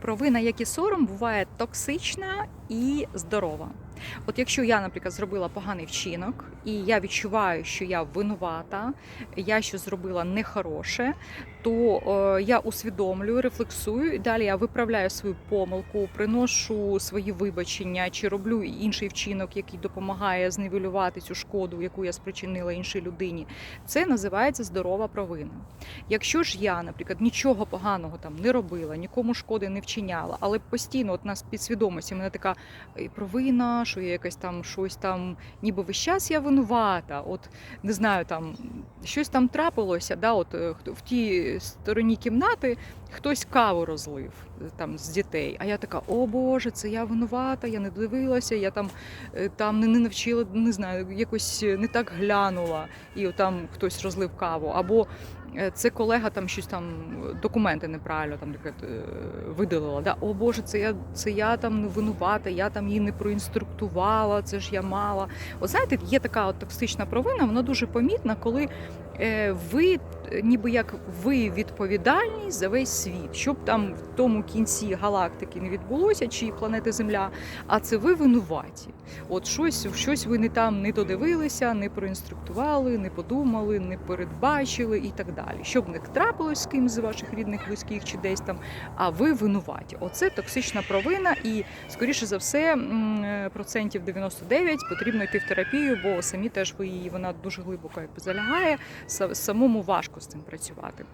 Провина, як і сором, буває токсична і здорова. От якщо я, наприклад, зробила поганий вчинок, і я відчуваю, що я винувата, я щось зробила нехороше, то е, я усвідомлюю, рефлексую, і далі я виправляю свою помилку, приношу свої вибачення чи роблю інший вчинок, який допомагає зневелювати цю шкоду, яку я спричинила іншій людині. Це називається здорова провина. Якщо ж я, наприклад, нічого поганого там не робила, нікому шкоди не вчиняла, але постійно от нас підсвідомості мене така провина, що я якась там щось там, ніби весь час я винувата. От не знаю, там щось там трапилося, да, от е, в тій стороні кімнати хтось каву розлив е, там з дітей. А я така, о Боже, це я винувата, я не дивилася, я там, е, там не, навчила, не знаю, якось не так глянула, і там хтось розлив каву. Або це колега там щось там е, документи неправильно там наприклад, е, видалила. Да? О Боже, це я це я там винувата, я там її не проінструктувала, це ж я мала. От знаєте, є така от токсична провина, вона дуже помітна, коли е, ви е, ніби як ви відповідальні за весь світ, щоб там в тому кінці галактики не відбулося, чи планети Земля, а це ви винуваті. От щось, щось ви не там не додивилися, не проінструктували, не подумали, не передбачили і так далі. Щоб не трапилось з ким з ваших рідних, близьких чи десь там, а ви винуваті. Оце токсична провина, і скоріше за все, процентів 99 потрібно йти в терапію, бо самі теж ви її вона дуже глибоко якби залягає. са- Самому важко з цим працювати.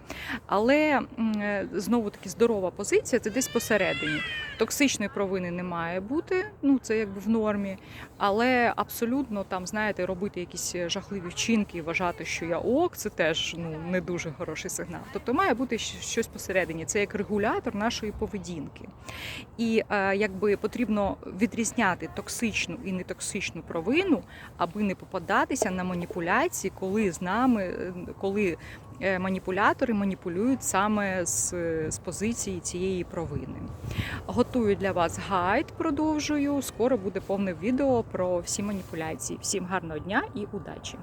Але е, знову таки здорова позиція це десь посередині. Токсичної провини не має бути, ну це якби в нормі. Але абсолютно там, знаєте, робити якісь жахливі вчинки і вважати, що я ок, це теж ну не дуже хороший сигнал. Тобто має бути щось посередині. Це як регулятор нашої поведінки. І е, якби потрібно відрізняти токсичну і нетоксичну провину, аби не попадатися на маніпуляції, коли з нами, е, коли е, маніпулятори маніпулюють саме з, з позиції цієї провини. Готую для вас гайд, продовжую. Скоро буде повне відео про всі маніпуляції. Всім гарного дня і удачі!